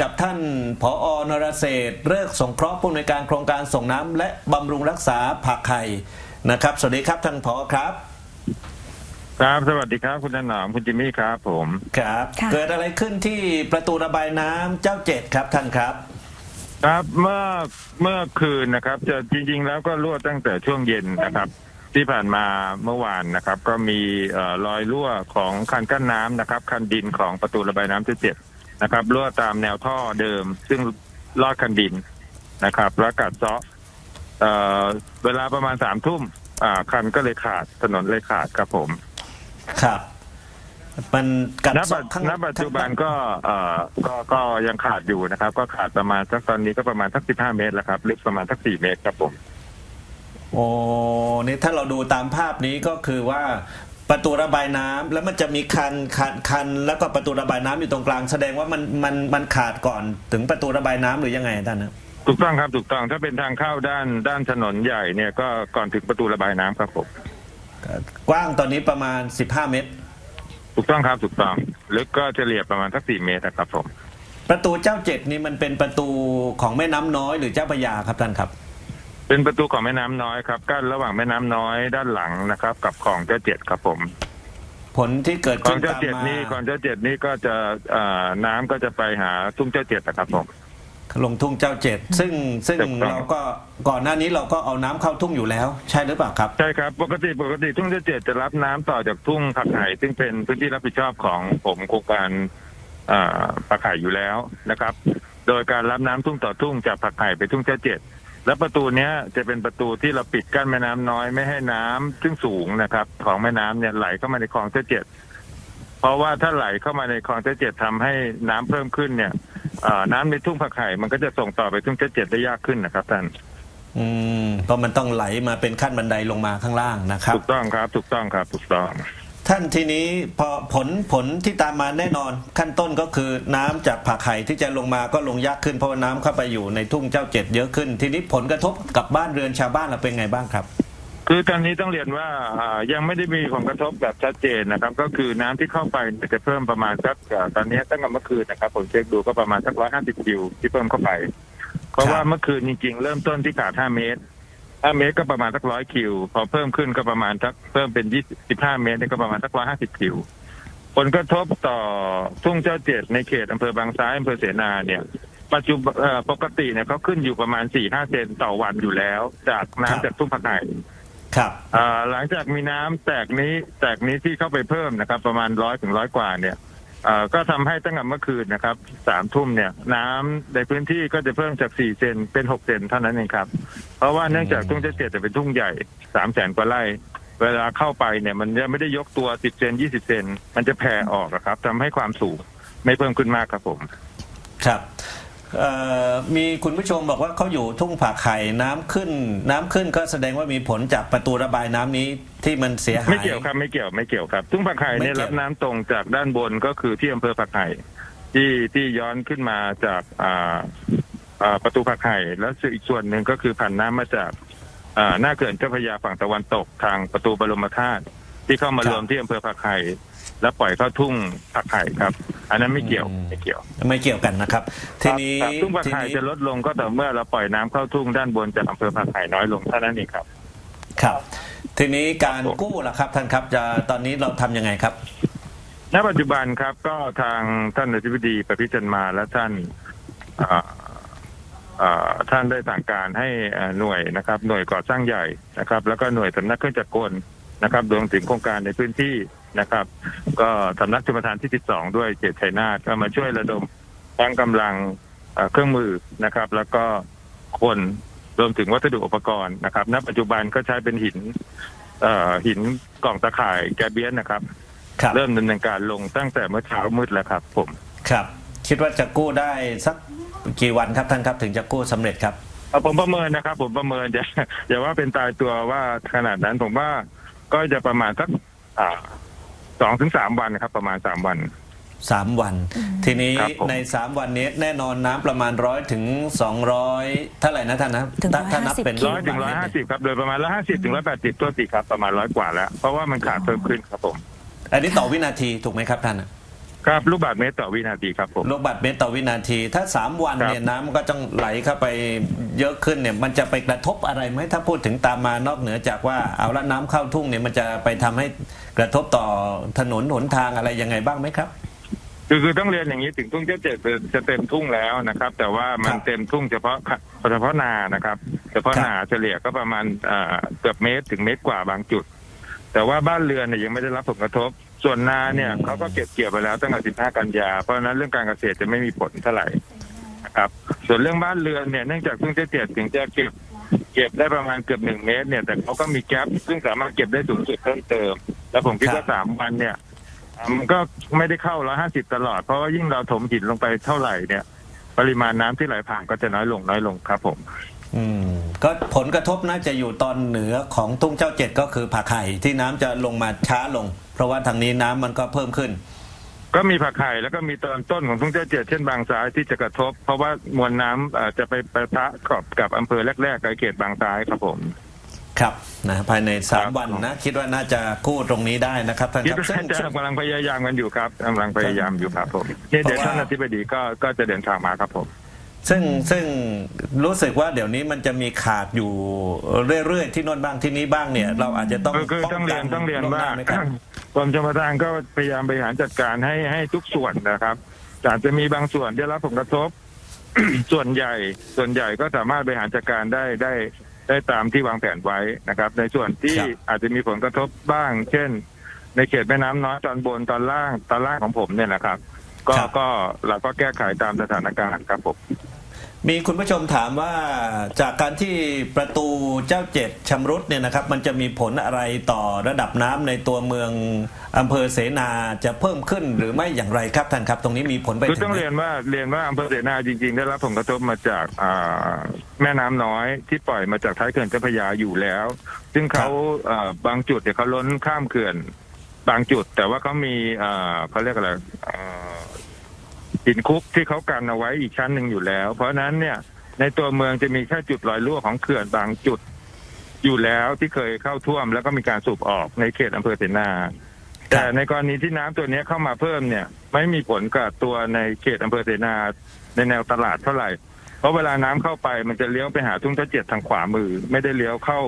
กับท่านผออนรเศรษฐ์เลิกสงเคราะห์ผู้อำนวยการโครงการส่งน้ำและบำรุงรักษาผักไห่นะครับ สวัสดีครับท่านผอครับ ครับสวัสดีครับคุณถนอมคุณจิมมี่ครับ ผมครับ ค่ะ เกิดอะไรขึ้นที่ประตูระบายน้ำเจ้าเจ็ดครับท่านครับ ครับเมื่อเมื่อคืนนะครับจะจริง ๆ แล้วก็รั่วตั้งแต่ช่วงเย็นนะครับ ที่ผ่านมาเมื่อวานนะครับ ก็มีเอ่อรอยรั่วของคันกั้นน้ำนะครับ คันดินของประตูระบายน้ำที่เจ็ด นะครับรั่วตามแนวท่อเดิม ซึ่งลอดคันดินนะครับแล้วกัดเซาะเอ่อเวลาประมาณสามทุ่มอ่าคันก็เลยขาดถนนเลยขาดครับผมครับ มันกัดณเซาะปัจข้างณปัจจุบันก็เอ่อก็ก็ยังขาดอยู่นะครับ ก็ขาดประมาณสักตอนนี้ก็ประมาณสักสิบห้าเมตรแล้วครับลึกประมาณสักสี่เมตรครับผม โอ้นี่ถ้าเราดูตามภาพนี้ก็คือว่า ประตูระบายน้ำแล้วมันจะมีคันคันคันแล้วก็ประตูระบายน้ำอยู่ตรงกลาง แสดงว่ามันมันมันขาดก่อนถึงประตูระบายน้ำหรือยังไงท่านนะถูกต้องครับถูกต้องถ้าเป็นทางเข้าด้านด้านถนนใหญ่เนี่ยก็ก่อนถึงประตูระบายน้ำครับผมกว้างตอนนี้ประมาณ15เมตร ถูกต้องครับถูกต้องลึกก็เฉลี่ยประมาณสักสี่เมตรนะครับผม ประตูเจ้าเจ็ดนี่มันเป็นประตูของแม่น้ำน้อยหรือเจ้าพระยาครับท่านครับ เป็นประตูของแม่น้ำน้อยครับกั้นระหว่างแม่น้ำน้อยด้านหลังนะครับ กับคลองเจ้าเจ็ดครับผมผลที่เกิดคลอขึ้งนเจ้าตามเจ็ดมานี่คลองเจ้าเจ็ดนี่ก็จะเอ่อน้ำก็จะไปหาทุ่งเจ้าเจ็ดนะครับผม ลงทุ่งเจ้าเจ็ดซึ่งซึ่งถูกต้อง เราก็ก่อนหน้านี้เราก็เอาน้ำเข้าทุ่งอยู่แล้ว ใช่หรือเปล่าครับ ใช่ครับ ปกติปกติทุ่งเจ้าเจ็ดจะรับน้ำต่อจากทุ่งผักไห่ซึ่งเป็นพื้นที่รับผิดชอบของผมโครงการเอ่อผักไห่อยู่แล้วนะครับ โดยการรับน้ำทุ่งต่อทุ่งจากผักไห่ไปทุ่งเจ้าเจ็ด และประตูเนี้ยจะเป็นประตูที่เราปิดกั้นแม่น้ำน้อยไม่ให้น้ำซึ่งสูงนะครับ ของแม่น้ำเนี่ยไหลเข้ามาในคลองเจ้าเจ็ดเพราะว่าถ้าไหลเข้ามาในคลองเจ้าเจ็ดทำให้น้ำเพิ่มขึ้นเนี่ยเอ่อน้ำในทุ่งผักไห่มันก็จะส่งต่อไปทุ่งเจ้าเจ็ดได้ยากขึ้นนะครับท่านอืมเพราะมันต้องไหลมาเป็นขั้นบันไดลงมาข้างล่างนะครับ ถูกต้องครับ ถูกต้องครับถูกต้อง ท่านทีนี้พอผลผลที่ตามมาแน่นอน ขั้นต้นก็คือน้ำจากผักไห่ที่จะลงมาก็ลงยากขึ้นเพราะว่าน้ำเข้าไปอยู่ในทุ่งเจ้าเจ็ดเยอะขึ้น ทีนี้ผลกระทบกับบ้านเรือนชาวบ้านเราเป็นไงบ้างครับ คือตอนนี้ต้องเรียนว่ายังไม่ได้มีผลกระทบแบบชัดเจนนะครับ ก็คือน้ำที่เข้าไปจะเพิ่มประมาณสักตอนนี้ตั้งแต่เมื่อคืนนะครับผมเช็คดูก็ประมาณสักร้อยห้าสิบคิวที่เพิ่มเข้าไป เพราะว่าเมื่อคืนจริงๆ เริ่มต้นที่ขาดห้าเมตร ห้าเมตรก็ประมาณสักร้อยคิว พอเพิ่มขึ้นก็ประมาณสักเพิ่มเป็นยี่สิบห้าเมตรเนี่ยก็ประมาณสักร้อยห้าสิบคิว ผลกระทบต่อทุ่งเจ้าเจ็ดในเขตอำเภอบางซ้ายอำเภอเสนาเนี่ย ปัจจุบันเอ่อปกติเนี่ยเขาขึ้นอยู่ประมาณสี่ห้าเซนต่อวันอยู่แล้ว จากครับน้ำจากทุ่งผักไห่ครับอ่าหลังจากมีน้ำแตกนี้แตกนี้ที่เข้าไปเพิ่มนะครับ ประมาณร้อยถึงร้อยกว่าเนี่ย อ่าก็ทำให้ตั้งแต่เมื่อคืนนะครับสามทุ่มเนี่ย น้ำในพื้นที่ก็จะเพิ่มจากสี่เซนเป็นหกเซนเท่านั้นเองครับ เพราะว่าเนื่องจากทุ่งเจ็ดเจ็ดจะเป็นทุ่งใหญ่สามแสนกว่าไร่ เวลาเข้าไปเนี่ย มันจะไม่ได้ยกตัวสิบเซนยี่สิบเซนมันจะแผ่ออกอะครับทำให้ความสูงไม่เพิ่มขึ้นมากครับผม ครับ มีคุณผู้ชมบอกว่าเขาอยู่ทุ่งผักไห่น้ำขึ้น น้ำขึ้นก็แสดงว่ามีผลจากประตูระบายน้ำนี้ที่มันเสียหายไม่เกี่ยวครับไม่เกี่ยวไม่เกี่ยวครับ ทุ่งผักไห่เนี่ยไม่เกี่ยวรับน้ำตรงจากด้านบนก็คือที่อำเภอผักไห่ที่ที่ย้อนขึ้นมาจากอ่าอ่าประตูผักไห่แล้วอีกส่วนหนึ่งก็คือผ่านน้ำมาจากอ่าหน้าเขื่อนเจ้าพระยาฝั่งตะวันตกทางประตูบรมธาตุที่เข้ามารวมที่อำเภอผักไห่ แล้วปล่อยเข้าทุ่งผักไห่ครับ อันนั้นไม่เกี่ยวไม่เกี่ยวไม่เกี่ยวกันนะครับ ทีนี้ครับทุ่งผักทีไห่นี้จะลดลงก็ต่อเมื่อเราปล่อยน้ำเข้าทุ่งด้านบนจากอำเภอผักไห่น้อยลงเท่านั้นเองครับ ครับ ทีนี้การครับผม กู้ล่ะครับท่านครับจะตอนนี้เราทำยังไงครับ ณปัจจุบันครับก็ทางท่านอธิบดีประพิจันมาและท่านอ่าอ่าท่านได้สั่งการให้อ่าหน่วยนะครับ หน่วยก่อสร้างใหญ่นะครับ แล้วก็หน่วยสำนักเครื่องจักรกลนะครับรวมถึงโครงการในพื้นที่ นะครับ ก็สำนักชมประทานที่ 12 ด้วยเขตชัยนาทก็มาช่วยระดมทั้งกำลังอ่าเครื่องมือนะครับ แล้วก็คนรวมถึงวัสดุอุปกรณ์นะครับ ณ ปัจจุบันก็ใช้เป็นหินเอ่อหินกล่องตะข่ายแกเบียนนะครับ ครับเริ่มดำเนินการลงตั้งแต่เมื่อเช้ามืดแล้วครับ ผม ครับ คิดว่าจะกู้ได้สักกี่วันครับท่านครับถึงจะกู้สำเร็จครับ เอาผมประเมินนะครับ ผมประเมินจะอย่าว่าเป็นตายตัวว่าขนาดนั้นผมว่าก็จะประมาณสักอ่า สองถึงสามวันนะครับ ประมาณสามวัน สามวัน ทีนี้ครับผม ในสามวันนี้แน่นอนน้ำประมาณร้อยถึงสองร้อยเท่าไหร่นะท่านนะถึงถ้าถ้านับ150 เป็นร้อยถึงร้อยห้าสิบครับ โดยประมาณร้อยห้าสิบถึงร้อยแปดสิบตัวติครับประมาณร้อยกว่าแล้ว เพราะว่ามันขาดเพิ่มขึ้นครับผม อันนี้ต่อวินาทีถูกไหมครับท่านอะ คครับลูกบาศก์เมตรต่อวินาทีครับผมลูกบาศก์เมตรต่อวินาที ถ้า 3 วันครับเนี่ยน้ำมันก็ต้องไหลเข้าไปเยอะขึ้นเนี่ยมันจะไปกระทบอะไรไหมถ้าพูดถึงตามมานอกเหนือจากว่าเอาละน้ำเข้าทุ่งเนี่ยมันจะไปทำให้กระทบต่อถนนหนทางอะไรยังไงบ้างไหมครับคือคือต้องเรียนอย่างนี้ถึงทุ่งเจ้าเจ็ดจะเต็มทุ่งแล้วนะครับ แต่ว่ามัคนรับเต็มทุ่งเฉพาะเฉพาะนานะครับ เฉพาะครับนาเฉลี่ยก็ประมาณเอ่อเกือบเมตรถึงเมตรกว่าบางจุด แต่ว่าบ้านเรือนเนี่ยยังไม่ได้รับผลกระทบ ส่วนนาเนี่ยเขาก็เก็บเกี่ยวไปแล้วตั้งแต่15 กันยา เพราะฉะนั้นเรื่องการเกษตรจะไม่มีผลเท่าไหร่นะครับ ส่วนเรื่องบ้านเรือนเนี่ยเนื่องจากทุ่งเจ้าเจ็ดถึงจะเก็บเก็บได้ประมาณเกือบหนึ่งเมตรเนี่ยแต่เขาก็มีแก๊ปซึ่งสามารถเก็บได้สูงสุดเพิ่มเติม แล้วผมคิดว่าสามวันเนี่ยอ่ามันก็ไม่ได้เข้า150ตลอด เพราะว่ายิ่งเราถมหินลงไปเท่าไหร่เนี่ย ปริมาณน้ำที่ไหลผ่านก็จะน้อยลงน้อยลงครับผม อืมก็ผลกระทบน่าจะอยู่ตอนเหนือของทุ่งเจ้าเจ็ดก็คือผักไห่ที่น้ำจะลงมาช้าลง เพราะว่าทางนี้น้ำมันก็เพิ่มขึ้น ก็มีผักไห่แล้วก็มีตอนต้นของทุ่งเจ้าเจ็ดเช่นบางซ้ายที่จะกระทบ เพราะว่ามวลน้ำเอ่อจะไปประทะกับกับอำเภอแรกๆในเขตบางซ้ายครับผม ครับนะภายในสามครับ วันนะ คิดว่าน่าจะกู้ตรงนี้ได้นะครับท่านคิดครับว่าซึ่งจะซึ่งกำลังพยายามกันอยู่ครับกำลังพยายามอยู่ครับผมนี่เดี๋ยวเพราะว่าท่านอธิบดีก็ก็จะเดินทางมาครับผม ซึ่งซึ่งรู้สึกว่าเดี๋ยวนี้มันจะมีขาดอยู่เรื่อยๆ ที่โน่นบ้างที่นี้บ้างเนี่ย เราอาจจะต้องคือคือต้องเรียนป้ต้องเรียนล่ว่าหไหมครับกรมชลประทานก็พยายามบริหารจัดการให้ให้ทุกส่วนนะครับแต่อาจจะมีบางส่วนได้รับผลกระทบ ส่วนใหญ่ส่วนใหญ่ก็สามารถบริหารจัดการได้ได้ได้ตามที่วางแผนไว้นะครับ ในส่วนที่ครับอาจจะมีผลกระทบบ้าง เช่น ในเขตแม่น้ำน้อยตอนบนตอนล่างตอนล่างของผมเนี่ยนะครับ ก็ก็เราก็แก้ไขตามสถานการณ์ครับผม มีคุณผู้ชมถามว่าจากการที่ประตูเจ้าเจ็ดชำรุดเนี่ยนะครับ มันจะมีผลอะไรต่อระดับน้ำในตัวเมืองอำเภอเสนาจะเพิ่มขึ้นหรือไม่อย่างไรครับท่านครับ ตรงนี้มีผลไปคือถึต้องงไหมเรียนว่าเรียนว่าอำเภอเสนาจริงๆ ได้รับผลกระทบมาจากอ่าแม่น้ำน้อยที่ปล่อยมาจากท้ายเขื่อนเจ้าพระยาอยู่แล้ว ซึ่งเขาอ่าบางจุดเนี่ยเขาล้นข้ามเขื่อน บางจุด แต่ว่าเขามีอ่าเขาเรียกอะไรอ่า หินคุกที่เขากันเอาไว้อีกชั้นหนึ่งอยู่แล้ว เพราะนั้นเนี่ยในตัวเมืองจะมีแค่จุดลอยรั่วของเขื่อนบางจุดอยู่แล้วที่เคยเข้าท่วมแล้วก็มีการสูบออกในเขตอำเภอเสนา แต่ในกรณีที่น้ำตัวนี้เข้ามาเพิ่มเนี่ย ไม่มีผลกับตัวในเขตอำเภอเสนาในแนวตลาดเท่าไหร่ เพราะเวลาน้ำเข้าไปมันจะเลี้ยวไปหาทุ่งเจ้าเจ็ดทางขวามือ ไม่ได้เลี้ยวเข้า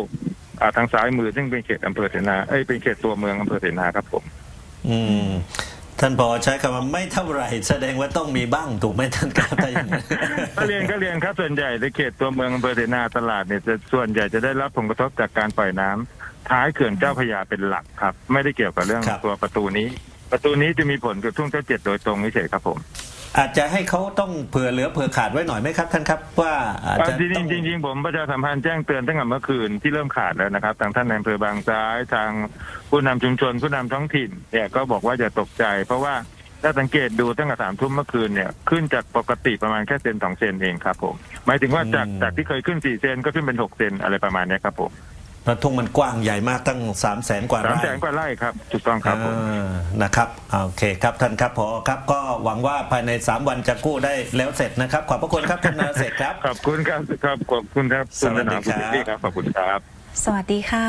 อ่าทางซ้ายมือซึ่งเป็นเขตอำเภอเสนาเอ้ยเป็นเขตตัวเมืองอำเภอเสนาครับผม อืม ท่านพอใช้คำว่าไม่เท่าไหร่ แสดงว่าต้องมีบ้างถูกไหมท่านครับถ้าอย่างนั้นก็เรียนก็เรียนครับส่วนใหญ่ในเขตตัวเมืองอำเภอเสนาตลาดเนี่ยจะส่วนใหญ่จะได้รับผลกระทบจากการปล่อยน้ำท้ายเขื่อนเจ้าพระยาเป็นหลักครับ ไม่ได้เกี่ยวกับเรื่องครับตัวประตูนี้ ประตูนี้จะมีผลกับทุ่งเจ้าเจ็ดโดยตรงเฉยๆครับผม อาจจะให้เขาต้องเผื่อเหลือเผื่อขาดไว้หน่อยไหมครับท่านครับว่าอาจจะจริงต้องๆจริงๆผมประชาสัมพันธ์แจ้งเตือนตั้งแต่เมื่อคืนที่เริ่มขาดแล้วนะครับทางท่านในอำเภอบางซ้ายทางผู้นำชุมชน ผู้นำท้องถิ่นเนี่ยก็บอกว่าอย่าตกใจ เพราะว่าถ้าสังเกตดูตั้งแต่สามทุ่มเมื่อคืนเนี่ยขึ้นจากปกติประมาณแค่เซนสองเซนเองครับผมหมายถึงว่าจากจากที่เคยขึ้นสี่เซนก็ขึ้นเป็นหกเซนอะไรประมาณเนี้ยครับผม เพราะทุ่งมันกว้างใหญ่มากตั้งสามแสนกว่าสามไร่แสนกว่าไร่ครับถูกต้องครับผม อ่านะครับโอเคครับท่านครับพอครับ ก็หวังว่าภายใน 3 วันจะกู้ได้แล้วเสร็จนะครับ ขอบพระคุณครับท่านนาเสกครับ ขอบคุณครับ ครับ ขอบคุณครับคุณสวัสดีถนอมคุณครับพี่ครับ ขอบคุณครับ สวัสดีค่ะ